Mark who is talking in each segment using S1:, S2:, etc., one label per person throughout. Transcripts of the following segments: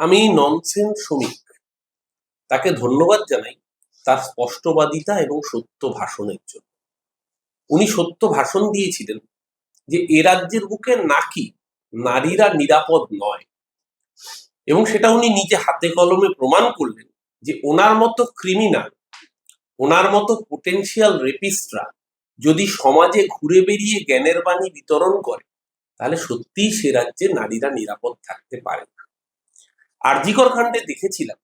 S1: আমি ননসেন শ্রমিক তাকে ধন্যবাদ জানাই তার স্পষ্টবাদিতা এবং সত্য ভাষণের জন্য। উনি সত্য ভাষণ দিয়েছিলেন যে এ রাজ্যের বুকে নাকি নারীরা নিরাপদ নয়। এবং সেটা উনি নিজে হাতে কলমে প্রমাণ করলেন যে ওনার মতো ক্রিমিনাল ওনার মতো পোটেনশিয়াল রেপিস্টরা যদি সমাজে ঘুরে বেরিয়ে জ্ঞানের বাণী বিতরণ করে, তাহলে সত্যিই সে রাজ্যে নারীরা নিরাপদ থাকতে পারে। না আরজিকর কাণ্ডে দেখেছিলাম।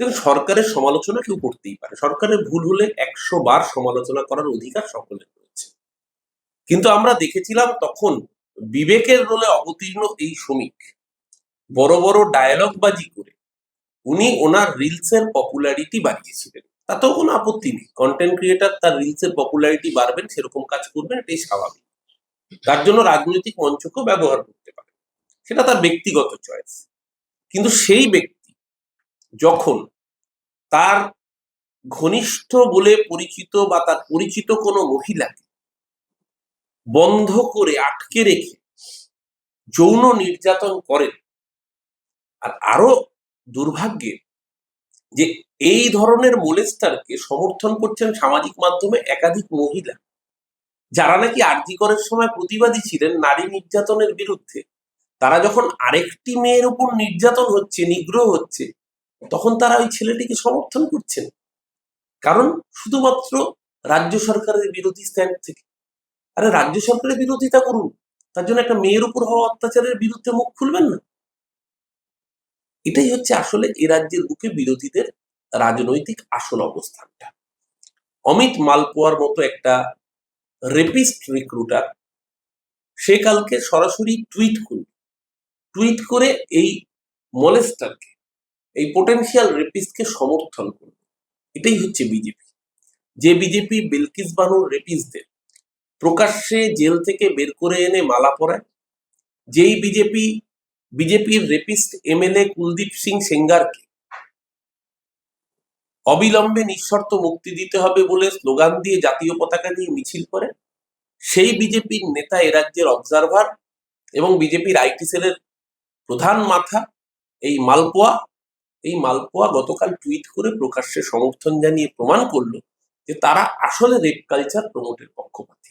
S1: দেখুন, সরকারের সমালোচনা কেউ করতেই পারে। সরকারের ভুল হলে একশো বার সমালোচনা করার অধিকার সকলের রয়েছে। কিন্তু আমরা দেখেছিলাম তখন বিবেকের রোলে অবতীর্ণ এই শ্রমিক, বড় বড় ডায়ালগ বাজি করে উনি ওনার রিলসের পপুলারিটি বাড়িয়েছিলেন। তাতেও কোনো আপত্তি নেই। কন্টেন্ট ক্রিয়েটার তার রিলসের পপুলারিটি বাড়বেন, সেরকম কাজ করবেন, এটাই স্বাভাবিক। তার জন্য রাজনৈতিক মঞ্চকেও ব্যবহার করতে পারে সেটা তার ব্যক্তিগত চয়েস কিন্তু সেই ব্যক্তি যখন তার ঘনিষ্ঠ বলে পরিচিত বা তার পরিচিত কোনো মহিলাকে বন্ধ করে আটকে রেখে যৌন নির্যাতন করেন, আর আরও দুর্ভাগ্যের যে এই ধরনের মোলেস্টারকে সমর্থন করছেন সামাজিক মাধ্যমে একাধিক মহিলা, যারা নাকি আরজি করার সময় প্রতিবাদী ছিলেন নারী নির্যাতনের বিরুদ্ধে। তারা যখন আরেকটি মেয়ের উপর নির্যাতন হচ্ছে, নিগ্রহ হচ্ছে, তখন তারা ওই ছেলেটিকে সমর্থন করছেন। কারণ শুধুমাত্র রাজ্য সরকারের বিরোধী স্ট্যান্ড থেকে। আরে, রাজ্য সরকারের বিরোধিতা করুন। তার জন্য একটা মেয়ের উপর হওয়া অত্যাচারের বিরুদ্ধে মুখ খুলবেন না। এটাই হচ্ছে আসলে এ রাজ্যের বুকে বিরোধীদের রাজনৈতিক আসল অবস্থানটা। অমিত মালপোয়ার মতো একটা রেপিস্ট রিক্রুটার সে কালকে সরাসরি টুইট করল। টুইট করে এই মলেস্টারকে, এই পোটেনশিয়াল রেপিস্টকে সমর্থন করল এটাই হচ্ছে বিজেপি। যে বিজেপি বিলকিস বানুর রেপিসদের প্রকাশ্যে জেল থেকে বের করে এনে মালা পরায়, যেই বিজেপি, বিজেপির রেপিস্ট এমএলএ কুলদীপ সিং সেঙ্গারকে অবিলম্বে নিঃশর্ত মুক্তি দিতে হবে বলে স্লোগান দিয়ে জাতীয় পতাকা দিয়ে মিছিল করে, সেই বিজেপির নেতা এ রাজ্যের অবজারভার এবং বিজেপির আইটি সেলের প্রধান মাথা, এই মালপোয়া এই মালপোয়া গতকাল টুইট করে প্রকাশ্যে সমর্থন জানিয়ে প্রমাণ করল যে তারা আসলে রেপ কালচার প্রমোটের পক্ষপাতী।